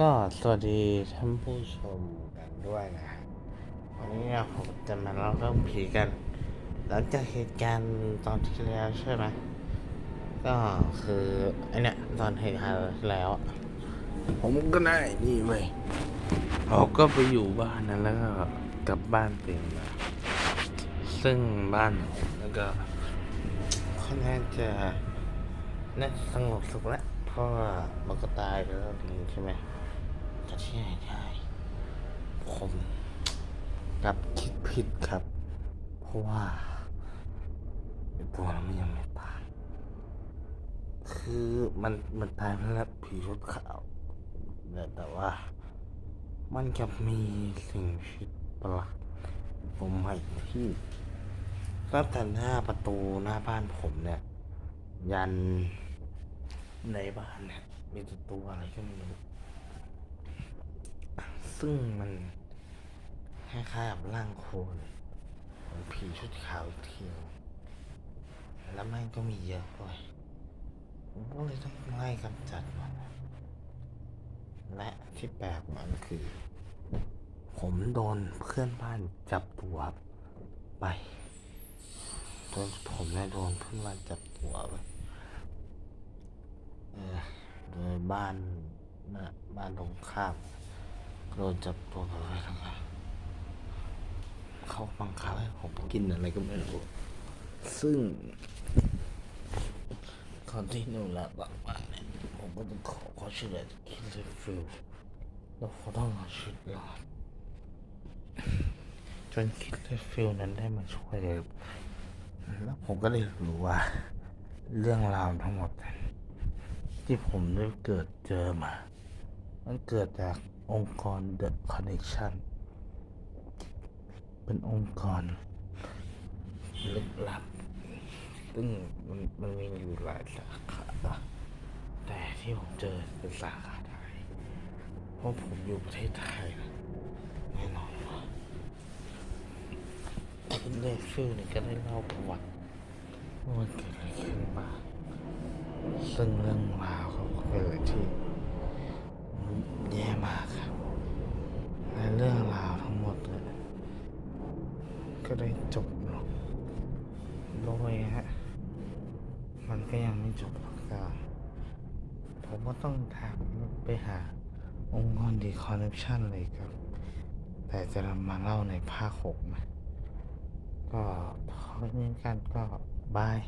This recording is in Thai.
ก็สวัสดีท่านผู้ชมกันด้วยนะฮะวันนี้เนี่ยผมจะมาเล่าเรื่องผีกัน หลังจากเหตุการณ์ตอนที่แล้วใช่ไหมก็คือไอเนี่ยตอนเหตุการณ์ที่แล้วอะผมก็ได้นี่เว้ยเราก็ไปอยู่บ้านนั้นแล้วก็กลับบ้านเปลี่ยนมาซึ่งบ้านผมแล้วก็ค่อนข้างจะน่าจะสงบสุขแล้วเพราะว่ามันก็ตายไปแล้วทีใช่ไหม แต่ที่ไหนได้ผมกับคิดผิดครับ เพราะว่าไอ้ตัวนั้นมันยังไม่ตาย คือมันมันตายแล้วผีชุดขาวแต่แต่ว่า มันจะมีสิ่งผิดประหลาดผมใหม่ที่ตั้งแต่หน้าประตูหน้าบ้านผมเนี่ย ยันในบ้านเนี่ยมีต่ตัวอะไรก็ไม่รู้ ซึ่งมันคล้ายๆกับร่างโคลนเหมือนผีชุดขาวอีกทีหนึ่งแล้วแม่งก็มีเยอะด้วยผมก็เลยต้องไล่กำจัดมันและที่แปลกมันคือ ผมโดนเพื่อนบ้านจับตัวไปโดนผมเนี่ยโดนเพื่อนบ้านจับตัวไปเออโดยบ้านนะบ้านตรงข้าม โดนจับตัวไปไว้ทั้งเขาบังคับให้ผมกินอะไรก็ไม่รู้ ซึ่งก่อนที่หนูละบอกว่าเนี่ยผมก็ต้องขอขอช่วยเหลือคิดเลยฟิลแล้วเขาต้องเอาชีวิตรอดจนคิดเลยฟิลนั้นได้มาช่วยแล้วผมก็เลยรู้ว่า เรื่องราวทั้งหมด ที่ผมได้เกิดเจอมา มันเกิดจาก องค์กร The Connection เป็นองค์กรลึกลับ ซึ่งมันมันมีอยู่หลายสาขาแต่ที่ผมเจอเป็นสาขาไทย เพราะผมอยู่ประเทศไทยแน่นอนว่าคุณเลฟิลนี่ก็ได้เล่าประวัติว่ามันเกิดอะไรขึ้นบ้างซึ่งเรื่องราวเขาก็เป็นอะไรที่แย่มากครับ และเรื่องราวทั้งหมดเลย ก็ได้จบหรอโดยฮะ มันก็ยังไม่จบหรอกก็ผมก็ต้องถามไปหาองค์กรดีคอนเนคชั่นเลยครับ แต่จะมาเล่าในภาคหกนะก็พอนี้กันก็บาย